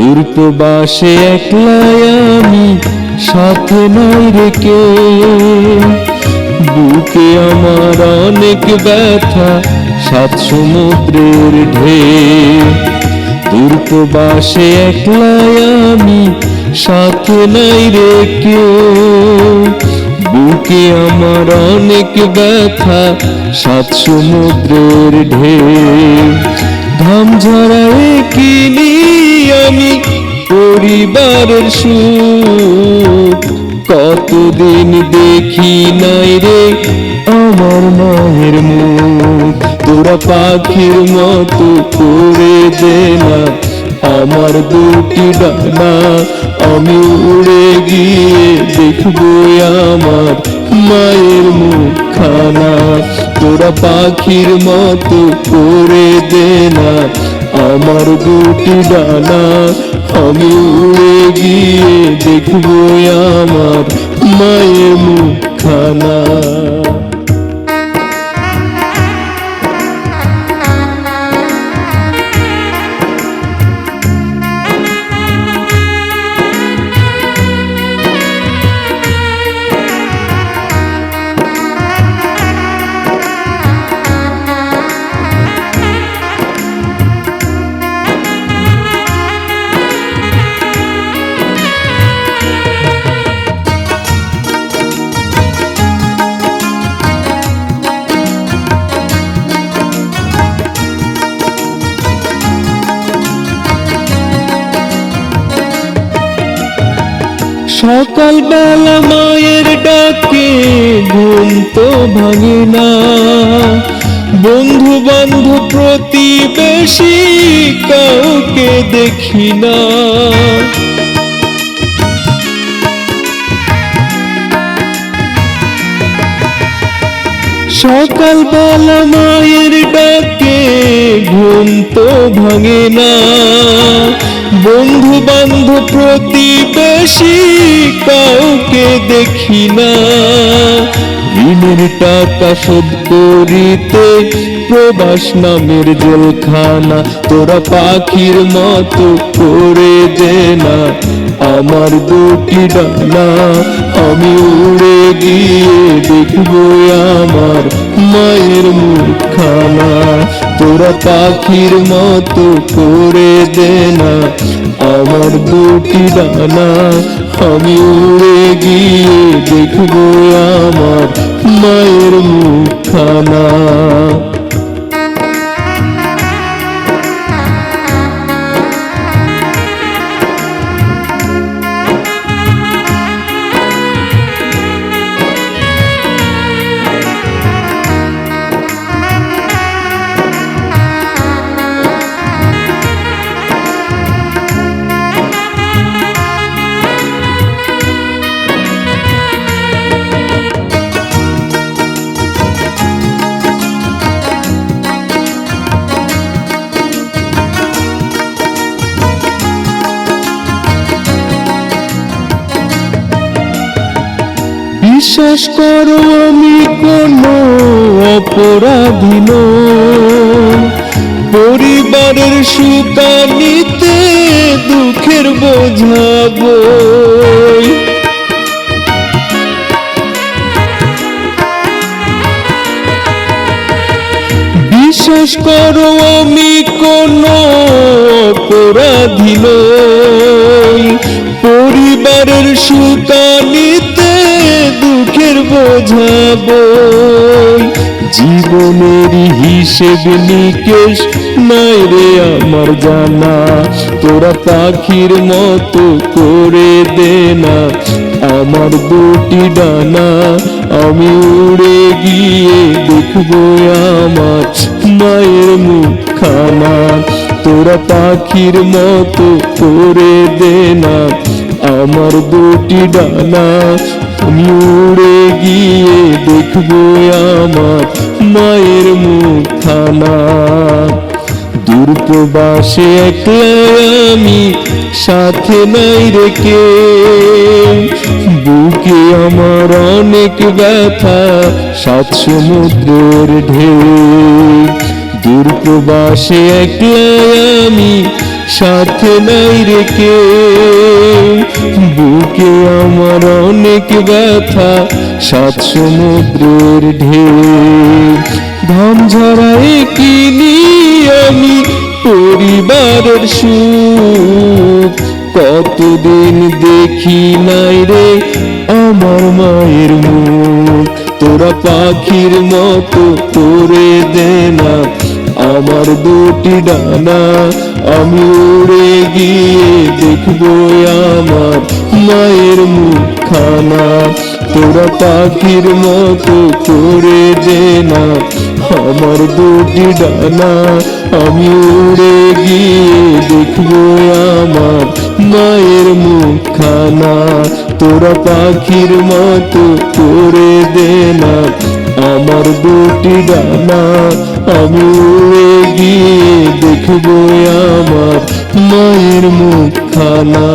দূরপ্রবাসে একলাই আমি সাথে নাই রেখে বুকে আমার অনেক ব্যথা সাত সমুদ্রের ঢেউ। দূরপ্রবাসে একলাই আমি সাথে নাই রেখে বুকে আমার অনেক ব্যথা সাত সমুদ্রের ঢে ঘাম ঝরায় কিনি আমি পরিবারের সুখ কতদিন দেখি নাই রে আমার মায়ের মুখ। তোরা পাখির মতো করে দে না, আমার দুটি ডানা আমি উড়ে গিয়ে দেখব আমার মায়ের মুখখানা। তোরা পাখির মতো করে দে না আমার দুটি ডানা আমি উড়ে গিয়ে দেখব আমার মায়ের মুখখানা। সকালবেলা মায়ের ডাকে, ঘুম তো ভাঙে না। বন্ধু বান্ধব প্রতিবেশী কাউকে দেখি না। সকালবেলা মায়ের ডাকে, ঘুম তো ভাঙে না। বন্ধু প্রতিবেশী কাউকে দেখি না। ঋণের টাকা শোধ করিতে প্রবাস নামের জেলখানা, তোরা পাখির মতো করে আমার দুটি ডানা আমি উড়ে গিয়ে দেখব আমার মায়ের মুখখানা। তোরা পাখির মতো করে দে না। আমার দুটি ডানা আমি উড়ে গিয়ে দেখব আমার মায়ের মুখখানা। বিশ্বাস করো, আমি কোনো অপরাধী। পরিবারের সুতানিতে দুঃখের বোঝাবো বিশ্বাস করো, আমি কোনো অপরাধী পরিবারের সুতানিতে দুঃখের বোঝাবো। জীবনের হিসেব নিকেশ, নাই রে আমার জানা। তোরা পাখির মতো করে দে না। আমার দুটি ডানা, আমি উড়ে গিয়ে দেখব আমার মায়ের মুখখানা। তোরা পাখির মতো করে দে না। আমার দুটি ডানা, আমি উড়ে গিয়ে দেখব আমার মায়ের মুখখানা। দূরপ্রবাসে একলা আমি সাথে নাই রেখে বুকে আমার অনেক ব্যথা, সাত সমুদ্রের ঢেউ। দূরপ্রবাসে একলা আমি সাথে নাই রেখে বুকে আমার অনেক ব্যথা, সাত সমুদ্রের ঢেউ। ধান ঝরায় কিনি আমি পরিবারের সুখ। কতদিন দেখি নাই রে আমার মায়ের মুখ। তোরা পাখির মতো করে দে না আমার দুটি ডানা। আমি উড়ে গিয়ে দেখব আমার মায়ের মুখখানা। তোরা পাখির মতো করে দে না আমার দুটি ডানা। আমি উড়ে গিয়ে দেখব আমার মায়ের মুখখানা। তোরা পাখির মতো করে দে না আমার দুটি ডানা। আমি গিয়ে দেখব আমার মায়ের মুখখানা।